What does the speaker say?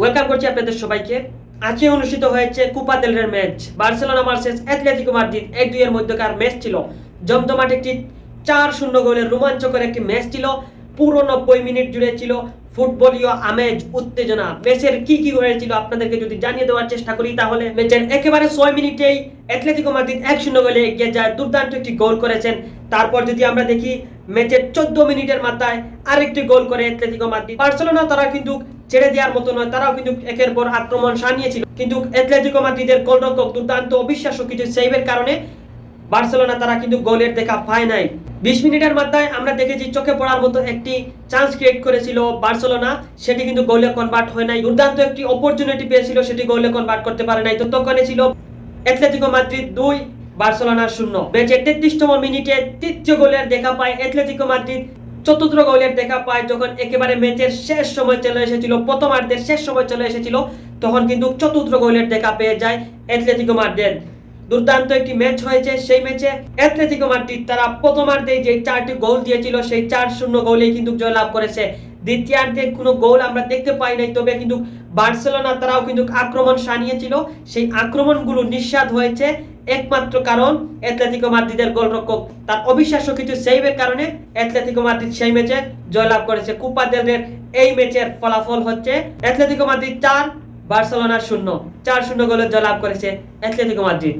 Welcome করছি আপনাদের সবাইকে। আজকে অনুষ্ঠিত হয়েছে কুপা দেলের match Barcelona versus Atletico Madrid এক দুইয়ের মধ্যকার ম্যাচ ছিল। জমজমাট একটি চার শূন্য গোলের রোমাঞ্চকর একটি ম্যাচ ছিল। পুরো নব্বই মিনিট জুড়ে ছিল ফুটবলীয় আমেজ, উত্তেজনা। ম্যাচের কি কি হয়েছিল আপনাদেরকে যদি জানিয়ে দেওয়ার চেষ্টা করি, তাহলে ম্যাচের একেবারে ছয় মিনিটেই অ্যাথলেটিকো মাদ্রিদ এক শূন্য গোলে এগিয়ে যায়। দুর্দান্ত একটি গোল করেছেন। তারপর যদি আমরা দেখি ম্যাচের চোদ্দ মিনিটের মাথায় আরেকটি গোল করে অ্যাথলেটিকো মাদ্রিদ বার্সেলোনা তারা কিন্তু ছেড়ে দেওয়ার মতো নয়। তারাও কিন্তু একের পর আক্রমণ সানিয়েছিল কিন্তু অ্যাথলেটিকো মাদ্রিদের গোলরক্ষক দুর্দান্ত অবিশ্বাস্য কিছু সেভের কারণে বার্সেলোনা তারা কিন্তু গোলের দেখা পায় নাই। বিশ মিনিটের মাথায় আমরা দেখেছি চোখে পড়ার মতো একটি চান্স ক্রিয়েট করেছিল বার্সেলোনা। সেটি কিন্তু গোলে কনভার্ট হয় নাই। দুর্দান্ত একটি অপরচুনিটি পেয়েছিল, সেটি গোলে কনভার্ট করতে পারে নাই। তো তখনই ছিল অ্যাথলেটিকো মাদ্রিদ দুই, বার্সেলোনা শূন্য। ম্যাচের তেত্রিশতম মিনিটে তৃতীয় গোলের দেখা পায় অ্যাথলেটিকো মাদ্রিদ। চতুর্থ গোলের দেখা পায় যখন একেবারে ম্যাচের শেষ সময় চলে এসেছিল, প্রথমার্ধের শেষ সময় চলে এসেছিল, তখন কিন্তু চতুর্থ গোলের দেখা পেয়ে যায় অ্যাথলেটিকো মাদ্রিদ। দুর্দান্ত একটি ম্যাচ হয়েছে, সেই ম্যাচে অ্যাথলেটিকো মাদ্রিদ তারা প্রথমার্ধে যে চারটি গোল দিয়েছিল, সেই চার শূন্য গোলেই কিন্তু জয়লাভ করেছে। দ্বিতীয়ার্ধে কোনো গোল আমরা দেখতে পাই নাই, তবে কিন্তু বার্সেলোনা তারাও কিন্তু আক্রমণ সানিয়েছিল সেই আক্রমণগুলো নিঃস্বাদ হয়েছে। একমাত্র কারণ অ্যাথলেটিকো মাদ্রিদের গোলরক্ষক। তার অবিশ্বাস্য কিছু সেভের কারণে অ্যাথলেটিকো মাদ্রিদ সেই ম্যাচে জয়লাভ করেছে। কুপা দেলের এই ম্যাচের ফলাফল হচ্ছে অ্যাথলেটিকো মাদ্রিদ চার, বার্সেলোনা শূন্য। চার শূন্য গোলে জয়লাভ করেছে অ্যাথলেটিকো মাদ্রিদ।